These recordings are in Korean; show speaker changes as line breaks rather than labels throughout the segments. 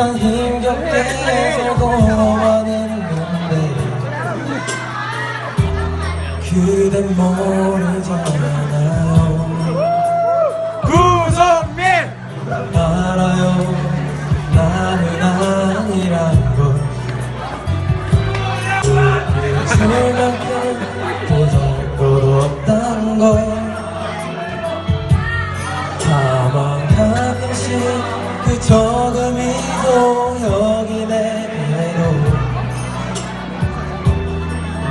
난 힘겹게 살고 왔는데. 그댄 모르잖아요.
구성민!
알아요. 나는 아니란 걸 술만큼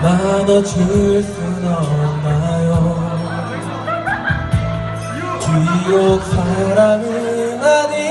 나눠줄 순 없나요? 비록 사랑은 아니